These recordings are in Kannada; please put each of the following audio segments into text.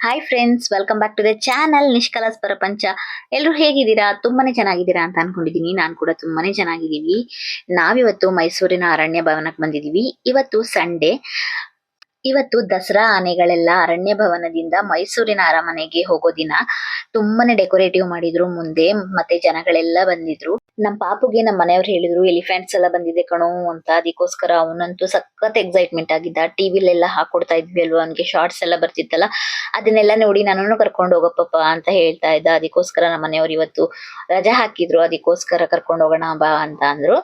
Hi friends welcome back to the channel Nishkala's ಪ್ರಪಂಚ ಎಲ್ಲರೂ ಹೇಗಿದ್ದೀರಾ? ತುಂಬಾನೇ ಚೆನ್ನಾಗಿದ್ದೀರಾ ಅಂತ ಅನ್ಕೊಂಡಿದ್ದೀನಿ ನಾನು ಕೂಡ ತುಂಬಾನೇ ಚೆನ್ನಾಗಿದ್ದೀವಿ. ನಾವಿವತ್ತು ಮೈಸೂರಿನ ಅರಣ್ಯ ಭವನಕ್ಕೆ ಬಂದಿದ್ದೀವಿ ಇವತ್ತು ಸಂಡೇ ಇವತ್ತು ದಸರಾ ಆನೆಗಳೆಲ್ಲ ಅರಣ್ಯ ಭವನದಿಂದ ಮೈಸೂರಿನ ಅರಮನೆಗೆ ಹೋಗೋ ದಿನ. ತುಂಬಾನೇ ಡೆಕೋರೇಟಿವ್ ಮಾಡಿದ್ರು ಮುಂದೆ, ಮತ್ತೆ ಜನಗಳೆಲ್ಲ ಬಂದಿದ್ರು. ನಮ್ ಪಾಪುಗೆ ನಮ್ಮ ಮನೆಯವ್ರು ಹೇಳಿದ್ರು, ಎಲಿಫೆಂಟ್ಸ್ ಎಲ್ಲ ಬಂದಿದೆ ಕಣೋ ಅಂತ. ಅದಕ್ಕೋಸ್ಕರ ಅವನಂತೂ ಸಖತ್ ಎಕ್ಸೈಟ್ಮೆಂಟ್ ಆಗಿದ್ದ. ಟಿವಿಲೆಲ್ಲ ಹಾಕೊಡ್ತಾ ಇದ್ವಿ ಅಲ್ವಾ? ಅವನಿಗೆ ಶಾರ್ಟ್ಸ್ ಎಲ್ಲ ಬರ್ತಿತ್ತಲ್ಲ? ಅದನ್ನೆಲ್ಲ ನೋಡಿ ನಾನು ಕರ್ಕೊಂಡು ಹೋಗಪ್ಪ ಅಂತ ಹೇಳ್ತಾ ಇದ್ದ. ಅದಕ್ಕೋಸ್ಕರ ನಮ್ಮ ಮನೆಯವ್ರು ಇವತ್ತು ರಜಾ ಹಾಕಿದ್ರು. ಅದಕ್ಕೋಸ್ಕರ ಕರ್ಕೊಂಡು ಹೋಗೋಣ ಬಾ ಅಂತ ಅಂದ್ರು.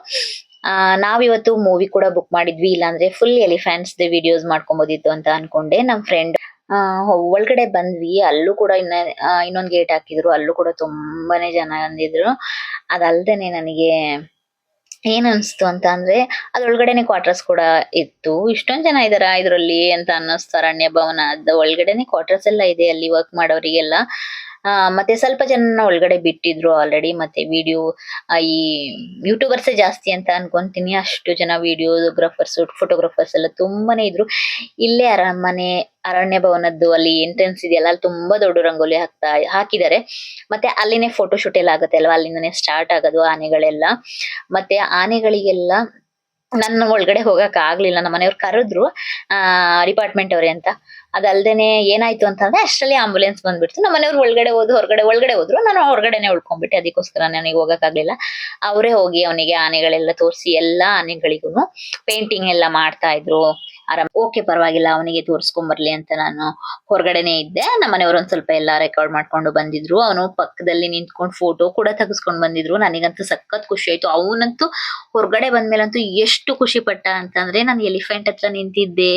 ನಾವಿವತ್ತು ಮೂವಿ ಕೂಡ ಬುಕ್ ಮಾಡಿದ್ವಿ, ಇಲ್ಲಾಂದ್ರೆ ಫುಲ್ ಎಲಿಫೆಂಟ್ಸ್ ವಿಡಿಯೋಸ್ ಮಾಡ್ಕೊಬೋದಿತ್ತು ಅಂತ ಅನ್ಕೊಂಡೆ ನಮ್ ಫ್ರೆಂಡ್ ಒಳಗಡೆ ಬಂದ್ವಿ, ಅಲ್ಲೂ ಕೂಡ ಇನ್ನ ಇನ್ನೊಂದ್ ಗೇಟ್ ಹಾಕಿದ್ರು, ಅಲ್ಲೂ ಕೂಡ ತುಂಬಾನೇ ಜನ ಬಂದಿದ್ರು ಅದಲ್ದೇನೆ ನನಗೆ ಏನ್ ಅನ್ಸ್ತು ಅಂತ ಅಂದ್ರೆ, ಅದ್ರೊಳಗಡೆನೆ ಕ್ವಾರ್ಟರ್ಸ್ ಕೂಡ ಇತ್ತು. ಇಷ್ಟೊಂದ್ ಜನ ಇದಾರ ಇದ್ರಲ್ಲಿ ಅಂತ ಅನ್ನಿಸ್ತು ಅರಣ್ಯ ಭವನ ಅದ ಒಳಗಡೆನೆ ಕ್ವಾರ್ಟರ್ಸ್ ಎಲ್ಲ ಇದೆ ಅಲ್ಲಿ ವರ್ಕ್ ಮಾಡೋರಿಗೆಲ್ಲ. ಆ, ಮತ್ತೆ ಸ್ವಲ್ಪ ಜನನ ಒಳಗಡೆ ಬಿಟ್ಟಿದ್ರು ಆಲ್ರೆಡಿ ಮತ್ತೆ ವಿಡಿಯೋ ಈ ಯೂಟ್ಯೂಬರ್ಸ್ ಜಾಸ್ತಿ ಅಂತ ಅನ್ಕೊಂತೀನಿ. ಅಷ್ಟು ಜನ ವಿಡಿಯೋಗ್ರಾಫರ್ಸ್ ಫೋಟೋಗ್ರಾಫರ್ಸ್ ಎಲ್ಲ ತುಂಬಾನೇ ಇದ್ರು. ಇಲ್ಲೇ ಅರಮನೆ, ಅರಣ್ಯ ಭವನದ್ದು ಅಲ್ಲಿ ಎಂಟ್ರೆನ್ಸ್ ಇದೆಯಲ್ಲ ಅಲ್ಲಿ ತುಂಬಾ ದೊಡ್ಡ ರಂಗೋಲಿ ಹಾಕ್ತಾ, ಹಾಕಿದ್ದಾರೆ. ಮತ್ತೆ ಅಲ್ಲಿನೇ ಫೋಟೋ ಶೂಟ್ ಎಲ್ಲ ಆಗುತ್ತೆ ಅಲ್ವಾ? ಅಲ್ಲಿಂದನೇ ಸ್ಟಾರ್ಟ್ ಆಗೋದು ಆನೆಗಳೆಲ್ಲ. ಮತ್ತೆ ಆನೆಗಳಿಗೆಲ್ಲ ನನ್ನ ಒಳಗಡೆ ಹೋಗಕ್ ಆಗ್ಲಿಲ್ಲ. ನಮ್ಮ ಮನೆಯವ್ರು ಕರೆದ್ರು, ಆ ಡಿಪಾರ್ಟ್ಮೆಂಟ್ ಅವ್ರೆ ಅಂತ. ಅದಲ್ದೇನೆ ಏನಾಯ್ತು ಅಂತಂದ್ರೆ ಅಷ್ಟರಲ್ಲಿ ಆಂಬುಲೆನ್ಸ್ ಬಂದ್ಬಿಡ್ತು. ನಮ್ಮ ಮನೆಯವ್ರು ಒಳಗಡೆ ಹೋದ್ ಹೊರಗಡೆ, ಒಳಗಡೆ ಹೋದ್ರು. ನಾನು ಹೊರಗಡೆನೆ ಉಳ್ಕೊಂಡ್ಬಿಟ್ಟೆ. ಅದಕ್ಕೋಸ್ಕರ ನನಗೆ ಹೋಗಕ್ಕಾಗ್ಲಿಲ್ಲ ಅವರೇ ಹೋಗಿ ಅವನಿಗೆ ಆನೆಗಳೆಲ್ಲ ತೋರಿಸಿ, ಎಲ್ಲಾ ಆನೆಗಳಿಗೂ ಪೇಂಟಿಂಗ್ ಎಲ್ಲ ಮಾಡ್ತಾ ಇದ್ರು. ಆರಾಮ್ ಓಕೆ, ಪರವಾಗಿಲ್ಲ, ಅವನಿಗೆ ತೋರಿಸ್ಕೊಂಡ್ ಬರ್ಲಿ ಅಂತ ನಾನು ಹೊರಗಡೆನೆ ಇದ್ದೆ. ನಮ್ಮ ಮನೆಯವರು ಒಂದ್ ಸ್ವಲ್ಪ ಎಲ್ಲ ರೆಕಾರ್ಡ್ ಮಾಡ್ಕೊಂಡು ಬಂದಿದ್ರು. ಅವನು ಪಕ್ಕದಲ್ಲಿ ನಿಂತ್ಕೊಂಡು ಫೋಟೋ ಕೂಡ ತೆಗೆಸ್ಕೊಂಡ್ ಬಂದಿದ್ರು. ನನಗಂತೂ ಸಖತ್ ಖುಷಿ ಆಯ್ತು. ಅವನಂತೂ ಹೊರಗಡೆ ಬಂದ್ಮೇಲಂತೂ ಎಷ್ಟು ಖುಷಿ ಪಟ್ಟ ಅಂತಂದ್ರೆ, ನಾನು ಎಲಿಫೆಂಟ್ ಹತ್ರ ನಿಂತಿದ್ದೆ.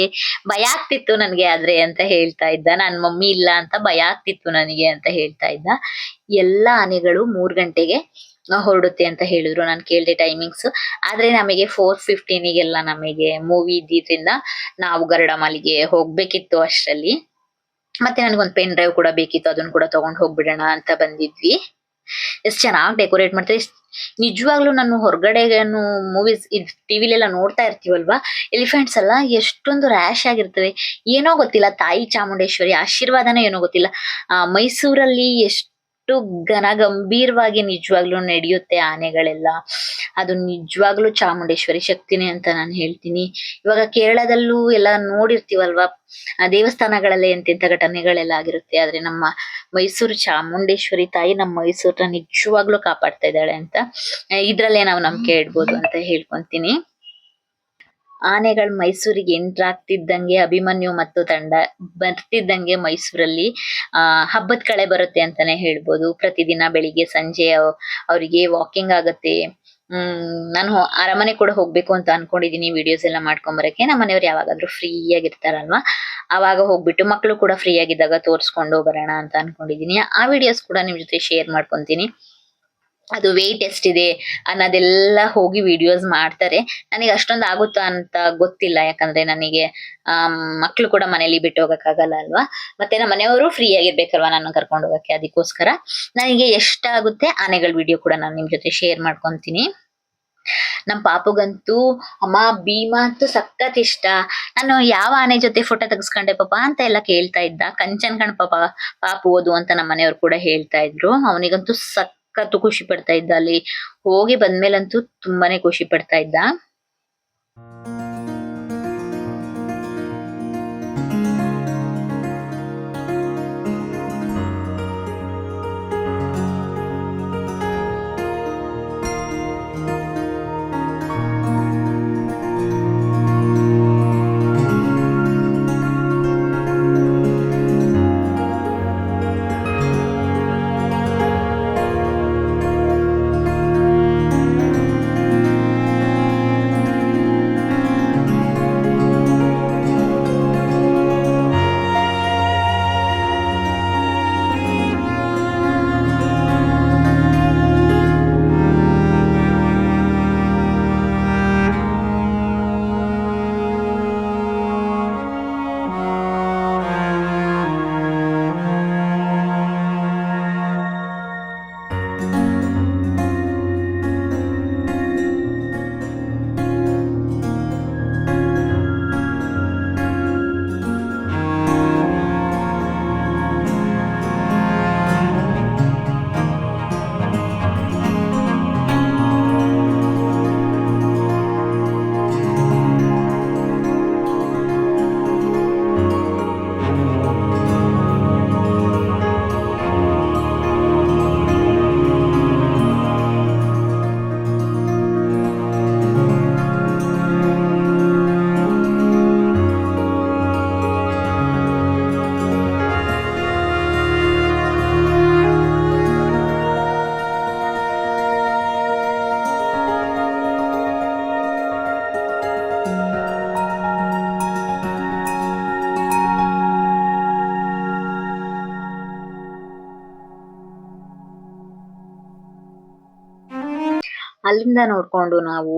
ಭಯ ಆಗ್ತಿತ್ತು ನನಗೆ ಆದ್ರೆ ಅಂತ ಹೇಳ್ತಾ ಇದ್ದ. ನನ್ ಮಮ್ಮಿ ಇಲ್ಲ ಅಂತ ಭಯ ಆಗ್ತಿತ್ತು ನನಗೆ ಅಂತ ಹೇಳ್ತಾ ಇದ್ದ. ಎಲ್ಲಾ ಆನೆಗಳು ಮೂರ್ ಗಂಟೆಗೆ ಹೊರಡುತ್ತೆ ಅಂತ ಹೇಳಿದ್ರು ನಾನು ಕೇಳಿದೆ ಟೈಮಿಂಗ್ಸ್ ಆದ್ರೆ ನಮಗೆ ಫೋರ್ ಫಿಫ್ಟೀನಿಗೆಲ್ಲ ನಮಗೆ ಮೂವಿ ಇದ್ದಿದ್ರಿಂದ ನಾವು ಗರಡ ಮಾಲಿಗೆ ಹೋಗ್ಬೇಕಿತ್ತು ಅಷ್ಟರಲ್ಲಿ. ಮತ್ತೆ ನನಗೊಂದು ಪೆನ್ ಡ್ರೈವ್ ಕೂಡ ಬೇಕಿತ್ತು, ಅದನ್ನ ಕೂಡ ತಗೊಂಡು ಹೋಗ್ಬಿಡೋಣ ಅಂತ ಬಂದಿದ್ವಿ. ಎಷ್ಟು ಚೆನ್ನಾಗಿ ಡೆಕೋರೇಟ್ ಮಾಡ್ತಾರೆ. ನಿಜವಾಗ್ಲೂ ನಾನು ಹೊರಗಡೆ ಮೂವೀಸ್ ಇದು ಟಿವಿಲೆಲ್ಲ ನೋಡ್ತಾ ಇರ್ತೀವಲ್ವಾ? ಎಲಿಫೆಂಟ್ಸ್ ಎಲ್ಲ ಎಷ್ಟೊಂದು ರ್ಯಾಶ್ ಆಗಿರ್ತವೆ. ಏನೋ ಗೊತ್ತಿಲ್ಲ, ತಾಯಿ ಚಾಮುಂಡೇಶ್ವರಿ ಆಶೀರ್ವಾದನ ಏನೋ ಗೊತ್ತಿಲ್ಲ. ಮೈಸೂರಲ್ಲಿ ಎಷ್ಟು ಘನ ಗಂಭೀರವಾಗಿ ನಿಜವಾಗ್ಲೂ ನಡೆಯುತ್ತೆ ಆನೆಗಳೆಲ್ಲ. ಅದು ನಿಜವಾಗ್ಲೂ ಚಾಮುಂಡೇಶ್ವರಿ ಶಕ್ತಿನೇ ಅಂತ ನಾನು ಹೇಳ್ತೀನಿ. ಇವಾಗ ಕೇರಳದಲ್ಲೂ ಎಲ್ಲ ನೋಡಿರ್ತೀವಲ್ವಾ? ಆ ದೇವಸ್ಥಾನಗಳಲ್ಲಿ ಎಂತೆಂಥ ಘಟನೆಗಳೆಲ್ಲ ಆಗಿರುತ್ತೆ. ಆದ್ರೆ ನಮ್ಮ ಮೈಸೂರು ಚಾಮುಂಡೇಶ್ವರಿ ತಾಯಿ ನಮ್ಮ ಮೈಸೂರನ್ನ ನಿಜವಾಗ್ಲೂ ಕಾಪಾಡ್ತಾ ಇದ್ದಾಳೆ ಅಂತ. ಇದ್ರಲ್ಲೇ ನಾವು ನಂಬಿಕೆ ಇಡ್ಬೋದು ಅಂತ ಹೇಳ್ಕೊಂತೀನಿ. ಆನೆಗಳು ಮೈಸೂರಿಗೆ ಎಂಟ್ರ್ ಆಗ್ತಿದ್ದಂಗೆ ಅಭಿಮನ್ಯು ಮತ್ತು ತಂಡ ಬರ್ತಿದ್ದಂಗೆ ಮೈಸೂರಲ್ಲಿ, ಆ, ಹಬ್ಬದ ಕಳೆ ಬರುತ್ತೆ ಅಂತಾನೆ ಹೇಳ್ಬೋದು. ಪ್ರತಿದಿನ ಬೆಳಿಗ್ಗೆ ಸಂಜೆ ಅವ್- ಅವರಿಗೆ ವಾಕಿಂಗ್ ಆಗುತ್ತೆ. ಹ್ಮ್, ನಾನು ಅರಮನೆ ಕೂಡ ಹೋಗ್ಬೇಕು ಅಂತ ಅನ್ಕೊಂಡಿದೀನಿ ವಿಡಿಯೋಸ್ ಎಲ್ಲ ಮಾಡ್ಕೊಂಡ್ ಬರಕ್ಕೆ ನಮ್ಮ ಮನೆಯವ್ರು ಯಾವಾಗಾದ್ರೂ ಫ್ರೀ ಆಗಿರ್ತಾರಲ್ವಾ? ಅವಾಗ ಹೋಗ್ಬಿಟ್ಟು ಮಕ್ಕಳು ಕೂಡ ಫ್ರೀ ಆಗಿದ್ದಾಗ ತೋರ್ಸ್ಕೊಂಡು ಬರೋಣ ಅಂತ ಅನ್ಕೊಂಡಿದೀನಿ. ಆ ವಿಡಿಯೋಸ್ ಕೂಡ ನಿಮ್ ಜೊತೆ ಶೇರ್ ಮಾಡ್ಕೊಂತೀನಿ. ಅದು ವೇಟ್ ಎಷ್ಟಿದೆ ಅನ್ನೋದೆಲ್ಲ ಹೋಗಿ ವಿಡಿಯೋಸ್ ಮಾಡ್ತಾರೆ. ನನಗೆ ಅಷ್ಟೊಂದು ಆಗುತ್ತಾ ಅಂತ ಗೊತ್ತಿಲ್ಲ, ಯಾಕಂದ್ರೆ ನನಗೆ ಮಕ್ಕಳು ಕೂಡ ಮನೇಲಿ ಬಿಟ್ಟು ಹೋಗೋಕ್ಕಾಗಲ್ಲ ಅಲ್ವಾ? ಮತ್ತೆ ನಮ್ಮ ಮನೆಯವರು ಫ್ರೀ ಆಗಿರ್ಬೇಕಲ್ವಾ ನಾನು ಕರ್ಕೊಂಡು ಹೋಗಕ್ಕೆ ಅದಕ್ಕೋಸ್ಕರ? ನನಗೆ ಎಷ್ಟಾಗುತ್ತೆ ಆನೆಗಳ ವಿಡಿಯೋ ಕೂಡ ನಾನು ನಿಮ್ ಜೊತೆ ಶೇರ್ ಮಾಡ್ಕೊಂತೀನಿ. ನಮ್ಮ ಪಾಪುಗಂತೂ, ಅಮ್ಮ, ಭೀಮಾ ಅಂತೂ ಸಖತ್ ಇಷ್ಟ. ನಾನು ಯಾವ ಆನೆ ಜೊತೆ ಫೋಟೋ ತೆಗೆಸ್ಕೊಂಡೆ ಪಾಪ ಅಂತ ಎಲ್ಲ ಕೇಳ್ತಾ ಇದ್ದ. ಕಂಚನ್ ಕಣ್ ಪಾಪ, ಪಾಪು ಓದು ಅಂತ ನಮ್ಮ ಮನೆಯವ್ರು ಕೂಡ ಹೇಳ್ತಾ ಇದ್ರು. ಅವನಿಗಂತೂ ಸಖತ್ತು ಖುಷಿ ಪಡ್ತಾ ಇದ್ದ ಅಲ್ಲಿ. ಹೋಗಿ ಬಂದ್ಮೇಲಂತೂ ತುಂಬಾನೇ ಖುಷಿ ಪಡ್ತಾ ಇದ್ದ. ಅಲ್ಲಿಂದ ನೋಡ್ಕೊಂಡು ನಾವು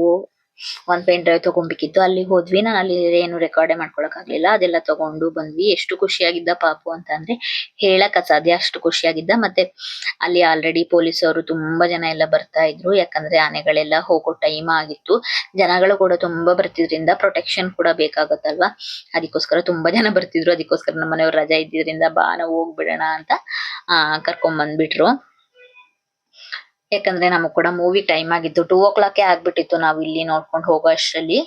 ಒಂದ್ ಪೆನ್ ಡ್ರೈವ್ ತಗೊಂಬೇಕಿತ್ತು ಅಲ್ಲಿ ಹೋದ್ವಿ. ನಾನು ಅಲ್ಲಿ ಏನು ರೆಕಾರ್ಡೇ ಮಾಡ್ಕೊಳಕ್ ಆಗ್ಲಿಲ್ಲ ಅದೆಲ್ಲ ತಗೊಂಡು ಬಂದ್ವಿ. ಎಷ್ಟು ಖುಷಿಯಾಗಿದ್ದ ಪಾಪು ಅಂತ ಅಂದ್ರೆ ಹೇಳಕ್ ಅಸಾಧ್ಯ. ಅಷ್ಟು ಖುಷಿಯಾಗಿದ್ದ. ಮತ್ತೆ ಅಲ್ಲಿ ಆಲ್ರೆಡಿ ಪೊಲೀಸ್ ಅವರು ತುಂಬಾ ಜನ ಎಲ್ಲ ಬರ್ತಾ ಇದ್ರು. ಯಾಕಂದ್ರೆ ಆನೆಗಳೆಲ್ಲ ಹೋಗೋ ಟೈಮ್ ಆಗಿತ್ತು. ಜನಗಳು ಕೂಡ ತುಂಬಾ ಬರ್ತಿದ್ರಿಂದ ಪ್ರೊಟೆಕ್ಷನ್ ಕೂಡ ಬೇಕಾಗತ್ತಲ್ವಾ? ಅದಕ್ಕೋಸ್ಕರ ತುಂಬಾ ಜನ ಬರ್ತಿದ್ರು. ಅದಕ್ಕೋಸ್ಕರ ನಮ್ಮ ಮನೆಯವ್ರ ರಜಾ ಇದ್ದಿದ್ರಿಂದ ಬಾ, ನಾವು ಹೋಗ್ಬಿಡೋಣ ಅಂತ, ಆ ಕರ್ಕೊಂಡ್ ಬಂದ್ಬಿಟ್ರು ಯಾಕಂದ್ರೆ ನಮಗ್ ಕೂಡ ಮೂವಿ ಟೈಮ್ ಆಗಿತ್ತು. ಟೂ ಓ ಕ್ಲಾಕ್ ಆಗ್ಬಿಟ್ಟಿತ್ತು ನಾವು ಇಲ್ಲಿ ನೋಡ್ಕೊಂಡು ಹೋಗೋ ಅಷ್ಟರಲ್ಲಿ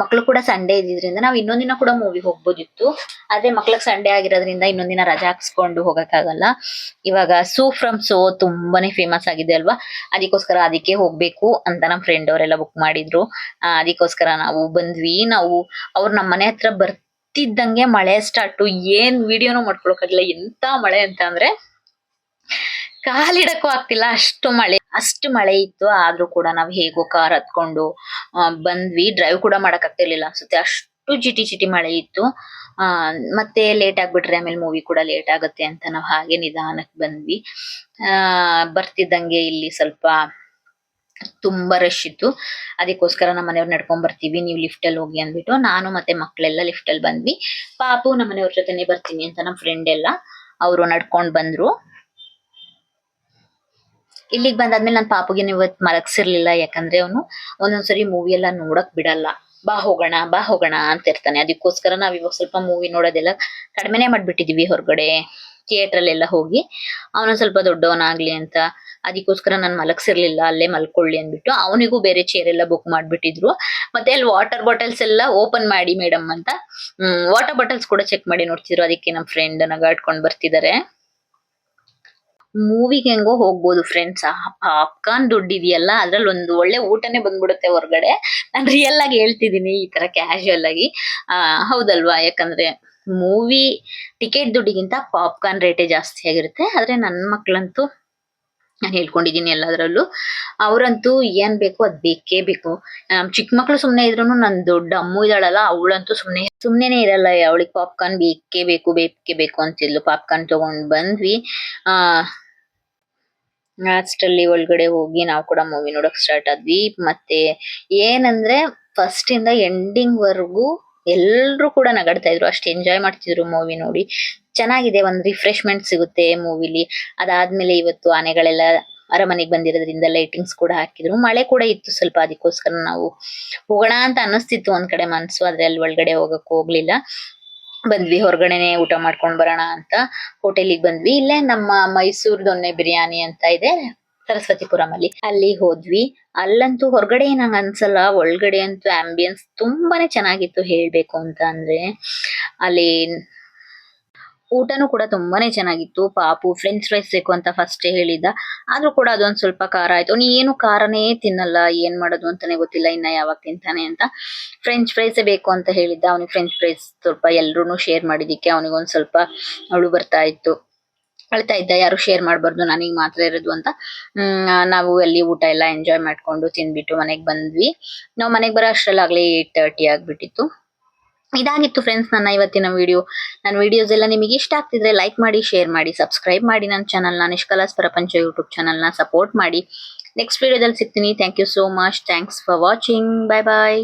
ಮಕ್ಳು ಕೂಡ ಸಂಡೇ ಇದ್ದಿದ್ರಿಂದ ನಾವ್ ಇನ್ನೊಂದಿನ ಕೂಡ ಮೂವಿ ಹೋಗ್ಬೋದಿತ್ತು. ಆದ್ರೆ ಮಕ್ಳಿಗೆ ಸಂಡೇ ಆಗಿರೋದ್ರಿಂದ ಇನ್ನೊಂದಿನ ರಜಾ ಹಾಕ್ಸ್ಕೊಂಡು ಹೋಗಕ್ಕಾಗಲ್ಲ. ಇವಾಗ ಸೂ ಫ್ರಮ್ ಸೋ ತುಂಬಾನೇ ಫೇಮಸ್ ಆಗಿದೆ ಅಲ್ವಾ? ಅದಕ್ಕೋಸ್ಕರ ಅದಕ್ಕೆ ಹೋಗ್ಬೇಕು ಅಂತ ನಮ್ ಫ್ರೆಂಡ್ ಅವರೆಲ್ಲ ಬುಕ್ ಮಾಡಿದ್ರು. ಅದಕ್ಕೋಸ್ಕರ ನಾವು ಬಂದ್ವಿ. ನಾವು ಅವ್ರು ನಮ್ಮ ಮನೆ ಹತ್ರ ಬರ್ತಿದ್ದಂಗೆ ಮಳೆ ಸ್ಟಾರ್ಟ್ ಏನ್ ವಿಡಿಯೋನು ಮಾಡ್ಕೊಳಕ್ಕಾಗಿಲ್ಲ ಎಂತ ಮಳೆ ಅಂತ ಅಂದ್ರೆ ಕಾಲಿಡಕ್ಕೂ ಆಗ್ತಿಲ್ಲ. ಅಷ್ಟು ಮಳೆ ಅಷ್ಟು ಮಳೆ ಇತ್ತು. ಆದ್ರೂ ಕೂಡ ನಾವ್ ಹೇಗೋ ಕಾರ್ ಹತ್ಕೊಂಡು ಬಂದ್ವಿ. ಡ್ರೈವ್ ಕೂಡ ಮಾಡಕ್ ಆಗ್ತಿರ್ಲಿಲ್ಲ. ಅನ್ಸುತ್ತೆ. ಅಷ್ಟು ಚಿಟಿ ಚಿಟಿ ಮಳೆ ಇತ್ತು. ಆ, ಮತ್ತೆ ಲೇಟ್ ಆಗ್ಬಿಟ್ರೆ ಆಮೇಲೆ ಮೂವಿ ಕೂಡ ಲೇಟ್ ಆಗುತ್ತೆ ಅಂತ ನಾವ್ ಹಾಗೆ ನಿಧಾನಕ್ ಬಂದ್ವಿ. ಆ, ಬರ್ತಿದ್ದಂಗೆ ಇಲ್ಲಿ ಸ್ವಲ್ಪ ತುಂಬಾ ರಶ್ ಇತ್ತು. ಅದಕ್ಕೋಸ್ಕರ ನಮ್ಮ ಮನೆಯವ್ರು ನಡ್ಕೊಂಡ್ ಬರ್ತೀವಿ. ನೀವು ಲಿಫ್ಟ್ ಅಲ್ಲಿ ಹೋಗಿ ಅಂದ್ಬಿಟ್ಟು ನಾನು ಮತ್ತೆ ಮಕ್ಕಳೆಲ್ಲ ಲಿಫ್ಟ್ ಅಲ್ಲಿ ಬಂದ್ವಿ. ಪಾಪು ನಮ್ಮ ಮನೆಯವ್ರ ಜೊತೆನೆ ಬರ್ತೀನಿ ಅಂತ ನಮ್ ಫ್ರೆಂಡ್ ಎಲ್ಲ. ಅವರು ನಡ್ಕೊಂಡ್ ಬಂದ್ರು. ಇಲ್ಲಿಗೆ ಬಂದಾದ್ಮೇಲೆ ನನ್ನ ಪಾಪುಗೆ ಇವತ್ತು ಮಲಗ್ಸಿರ್ಲಿಲ್ಲ, ಯಾಕಂದ್ರೆ ಅವನು ಒಂದೊಂದ್ಸರಿ ಮೂವಿ ಎಲ್ಲ ನೋಡಕ್ ಬಿಡಲ್ಲ. ಬಾ ಹೋಗೋಣ ಬಾ ಹೋಗೋಣ ಅಂತ ಇರ್ತಾನೆ. ಅದಕ್ಕೋಸ್ಕರ ನಾವ್ ಇವಾಗ ಸ್ವಲ್ಪ ಮೂವಿ ನೋಡೋದೆಲ್ಲ ಕಡಿಮೆನೆ ಮಾಡ್ಬಿಟ್ಟಿದೀವಿ ಹೊರಗಡೆ. ಥಿಯೇಟರ್ ಅಲ್ಲೆಲ್ಲ ಹೋಗಿ ಅವನೊಂದ್ ಸ್ವಲ್ಪ ದೊಡ್ಡವನಾಗ್ಲಿ ಅಂತ ಅದಕ್ಕೋಸ್ಕರ ನಾನು ಮಲಗ್ಸಿರ್ಲಿಲ್ಲ, ಅಲ್ಲೇ ಮಲ್ಕೊಳ್ಳಿ ಅಂದ್ಬಿಟ್ಟು ಅವನಿಗೂ ಬೇರೆ ಚೇರ್ ಎಲ್ಲ ಬುಕ್ ಮಾಡ್ಬಿಟ್ಟಿದ್ರು. ಮತ್ತೆ ಅಲ್ಲಿ ವಾಟರ್ ಬಾಟಲ್ಸ್ ಎಲ್ಲ ಓಪನ್ ಮಾಡಿ ಮೇಡಮ್ ಅಂತ ವಾಟರ್ ಬಾಟಲ್ಸ್ ಕೂಡ ಚೆಕ್ ಮಾಡಿ ನೋಡ್ತಿದ್ರು. ಅದಕ್ಕೆ ನಮ್ಮ ಫ್ರೆಂಡ್ ನಗಾಡ್ಕೊಂಡು ಬರ್ತಿದ್ದಾರೆ ಮೂವಿಗೆ ಹೆಂಗೋ ಹೋಗ್ಬೋದು ಫ್ರೆಂಡ್ಸ್ ಪಾಪ್ಕಾರ್ನ್ ದುಡ್ಡು ಇದೆಯಲ್ಲ, ಅದ್ರಲ್ಲಿ ಒಂದು ಒಳ್ಳೆ ಊಟನೇ ಬಂದ್ಬಿಡುತ್ತೆ ಹೊರಗಡೆ. ನಾನು ರಿಯಲ್ ಆಗಿ ಹೇಳ್ತಿದ್ದೀನಿ ಈ ತರ ಕ್ಯಾಶುಯಲ್ ಆಗಿ. ಆ, ಹೌದಲ್ವಾ? ಯಾಕಂದ್ರೆ ಮೂವಿ ಟಿಕೆಟ್ ದುಡ್ಡಿಗಿಂತ ಪಾಪ್ಕಾರ್ನ್ ರೇಟೇ ಜಾಸ್ತಿ ಆಗಿರುತ್ತೆ. ಆದ್ರೆ ನನ್ನ ಮಕ್ಳಂತೂ ನಾನು ಹೇಳ್ಕೊಂಡಿದ್ದೀನಿ ಎಲ್ಲದರಲ್ಲೂ. ಅವರಂತೂ ಏನ್ ಬೇಕು ಅದ್ ಬೇಕೇ ಬೇಕು. ಚಿಕ್ಕ ಮಕ್ಳು ಸುಮ್ನೆ ಇದ್ರು ನನ್ ದೊಡ್ಡ ಅಮ್ಮು ಇದಾಳಲ್ಲ ಅವಳಂತೂ ಸುಮ್ನೆ ಸುಮ್ಮನೆ ಇರಲ್ಲ ಅವಳಿಗೆ ಪಾಪ್ಕಾರ್ನ್ ಬೇಕೇ ಬೇಕು ಬೇಕೇ ಬೇಕು ಅಂತಿದ್ಲು. ಪಾಪ್ಕಾರ್ನ್ ತಗೊಂಡ್ ಬಂದ್ವಿ. ಆ ಅಷ್ಟರಲ್ಲಿ ಒಳಗಡೆ ಹೋಗಿ ನಾವು ಕೂಡ ಮೂವಿ ನೋಡಕ್ ಸ್ಟಾರ್ಟ್ ಆದ್ವಿ. ಮತ್ತೆ ಏನಂದ್ರೆ ಫಸ್ಟ್ ಇಂದ ಎಂಡಿಂಗ್ ವರೆಗೂ ಎಲ್ರು ಕೂಡ ನಗಾಡ್ತಾ ಇದ್ರು. ಅಷ್ಟು ಎಂಜಾಯ್ ಮಾಡ್ತಿದ್ರು ಮೂವಿ ನೋಡಿ. ಚೆನ್ನಾಗಿದೆ, ಒಂದ್ ರಿಫ್ರೆಶ್ಮೆಂಟ್ ಸಿಗುತ್ತೆ ಮೂವಿಲಿ ಅದಾದ್ಮೇಲೆ ಇವತ್ತು ಆನೆಗಳೆಲ್ಲ ಅರಮನೆಗೆ ಬಂದಿರೋದ್ರಿಂದ ಲೈಟಿಂಗ್ಸ್ ಕೂಡ ಹಾಕಿದ್ರು. ಮಳೆ ಕೂಡ ಇತ್ತು ಸ್ವಲ್ಪ, ಅದಕ್ಕೋಸ್ಕರ ನಾವು ಹೋಗೋಣ ಅಂತ ಅನ್ನಿಸ್ತಿತ್ತು ಒಂದ್ ಕಡೆ ಮನಸ್ಸು ಆದ್ರೆ ಅಲ್ಲಿ ಒಳಗಡೆ ಹೋಗಕ್ ಹೋಗ್ಲಿಲ್ಲ. ಬಂದ್ವಿ, ಹೊರಗಡೆನೆ ಊಟ ಮಾಡ್ಕೊಂಡ್ ಬರೋಣ ಅಂತ ಹೋಟೆಲಿಗೆ ಬಂದ್ವಿ. ಇಲ್ಲೇ ನಮ್ಮ ಮೈಸೂರ್ ದೊನ್ನೆ ಬಿರಿಯಾನಿ ಅಂತ ಇದೆ ಸರಸ್ವತಿಪುರಂ ಅಲ್ಲಿ ಅಲ್ಲಿ ಹೋದ್ವಿ. ಅಲ್ಲಂತೂ ಹೊರಗಡೆ ನಂಗೆ ಅನ್ಸಲ್ಲ, ಒಳಗಡೆ ಅಂತೂ ಆಂಬಿಯನ್ಸ್ ತುಂಬಾನೇ ಚೆನ್ನಾಗಿತ್ತು ಹೇಳ್ಬೇಕು ಅಂತ ಅಂದ್ರೆ, ಅಲ್ಲಿ ಊಟನೂ ಕೂಡ ತುಂಬಾನೇ ಚೆನ್ನಾಗಿತ್ತು. ಪಾಪು ಫ್ರೆಂಚ್ ಫ್ರೈಸ್ ಬೇಕು ಅಂತ ಫಸ್ಟ್ ಹೇಳಿದ್ದ. ಆದ್ರೂ ಕೂಡ ಅದೊಂದು ಸ್ವಲ್ಪ ಖಾರ ಆಯ್ತು. ಅವ್ನು ಏನು ಖಾರನೇ ತಿನ್ನಲ್ಲ, ಏನ್ ಮಾಡೋದು ಅಂತಾನೆ ಗೊತ್ತಿಲ್ಲ, ಇನ್ನ ಯಾವಾಗ ತಿಂತಾನೆ ಅಂತ. ಫ್ರೆಂಚ್ ಫ್ರೈಸ್ ಬೇಕು ಅಂತ ಹೇಳಿದ್ದ. ಅವನಿಗೆ ಫ್ರೆಂಚ್ ಫ್ರೈಸ್ ಸ್ವಲ್ಪ ಎಲ್ರು ಶೇರ್ ಮಾಡಿದಿಕ್ಕೆ ಅವನಿಗೊಂದ್ ಸ್ವಲ್ಪ ಅಳು ಬರ್ತಾ ಇತ್ತು. ಅಳ್ತಾ ಇದ್ದ, ಯಾರು ಶೇರ್ ಮಾಡಬಾರ್ದು ನನಗೆ ಮಾತ್ರ ಇರೋದು ಅಂತ. ನಾವು ಅಲ್ಲಿ ಊಟ ಎಲ್ಲ ಎಂಜಾಯ್ ಮಾಡ್ಕೊಂಡು ತಿನ್ಬಿಟ್ಟು ಮನೆಗೆ ಬಂದ್ವಿ. ನಾವು ಮನೆಗೆ ಬರೋ ಅಷ್ಟ್ರಲ್ಲಾಗ್ಲಿ ಏಟ್ ತರ್ಟಿ ಆಗ್ಬಿಟ್ಟಿತ್ತು. ಇದಾಗಿತ್ತು ಫ್ರೆಂಡ್ಸ್ ನನ್ನ ಇವತ್ತಿನ ವಿಡಿಯೋ ನನ್ನ ವಿಡಿಯೋಸ್ ಎಲ್ಲ ನಿಮಗೆ ಇಷ್ಟ ಆಗ್ತಿದ್ರೆ ಲೈಕ್ ಮಾಡಿ ಶೇರ್ ಮಾಡಿ ಸಬ್ಸ್ಕ್ರೈಬ್ ಮಾಡಿ ನನ್ನ ಚಾನಲ್ನ ನಿಷ್ಕಲಾಸ್ ಪ್ರಪಂಚ ಯೂಟ್ಯೂಬ್ ಚಾನಲ್ನ ಸಪೋರ್ಟ್ ಮಾಡಿ. ನೆಕ್ಸ್ಟ್ ವಿಡಿಯೋದಲ್ಲಿ ಸಿಗ್ತೀನಿ. Thank you so much thanks for watching bye bye